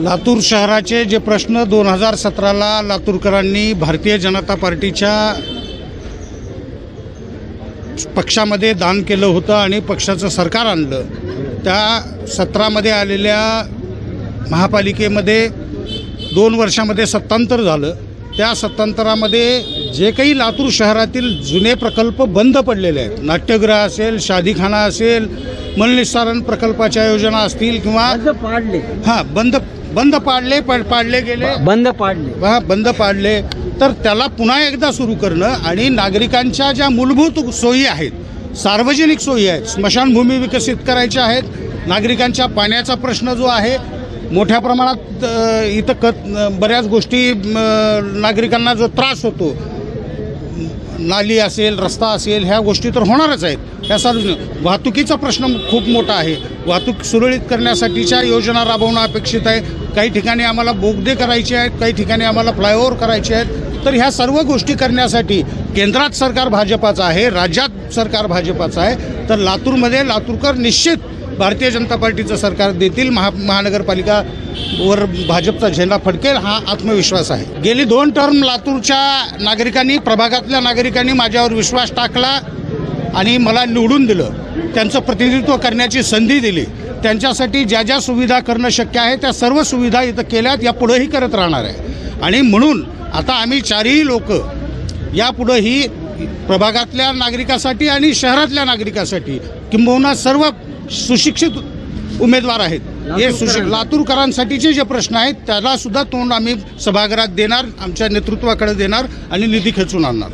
लातूर शहराचे जे प्रश्न दोन हजार सतराला लातूरकरांनी भारतीय जनता पार्टीच्या पक्षामध्ये दान केलं होतं आणि पक्षाचं सरकार आणलं. त्या सत्रामध्ये आलेल्या महापालिकेमध्ये दोन वर्षामध्ये सत्तांतर झालं. त्या सत्तांतरामध्ये जे काही लातूर शहरातील जुने प्रकल्प बंद पडलेले आहेत नाट्यगृह असेल शादीखाना असेल मलनिस्सारण प्रकल्पाच्या योजना असतील किंवा पाडले. हां बंद बंद पाडले पड पाडले गेले. बंद पाडले. हा बंद पाडले. तर त्याला पुन्हा एकदा सुरू करणं आणि नागरिकांच्या ज्या मूलभूत सोयी आहेत सार्वजनिक सोयी आहेत स्मशानभूमी विकसित करायच्या आहेत नागरिकांच्या पाण्याचा प्रश्न जो आहे मोठ्या प्रमाणात इथं कत बऱ्याच गोष्टी नागरिकांना जो त्रास होतो नाली असेल रस्ता असेल ह्या गोष्टी तर होणारच आहेत. ह्या सार्वजनिक वाहतुकीचा प्रश्न खूप मोठा आहे. वाहतूक सुरळीत करण्यासाठीच्या योजना राबवणं अपेक्षित आहे. काही ठिकाणी आम्हाला बोगदे करायचे आहेत काही ठिकाणी आम्हाला फ्लायओव्हर करायचे आहेत. तर ह्या सर्व गोष्टी करण्यासाठी केंद्रात सरकार भाजपाचं आहे राज्यात सरकार भाजपाचं आहे. तर लातूरमध्ये लातूरकर निश्चित भारतीय जनता पार्टीचं सरकार देतील महा महानगरपालिका वर भाजपचा झेंडा फडकेल हा आत्मविश्वास आहे. गेली दोन टर्म लातूरच्या नागरिकांनी प्रभागातल्या नागरिकांनी माझ्यावर विश्वास टाकला आणि मला निवडून दिलं. त्यांचं प्रतिनिधित्व करण्याची संधी दिली. त्यांच्यासाठी ज्या ज्या सुविधा करणं शक्य आहे त्या सर्व सुविधा इथं केल्यात या पुढंही करत राहणार आहे. आणि म्हणून आता आम्ही चारही लोक यापुढंही प्रभागातल्या नागरिकासाठी आणि शहरातल्या नागरिकासाठी किंबहुना सर्व सुशिक्षित उमेदवार आहेत. हे सुशिक्षित लातूरकरांसाठीचे जे प्रश्न आहेत त्याला सुद्धा तोंड आम्ही सभागृहात देणार आमच्या नेतृत्वाकडे देणार आणि निधी खेचून आणणार.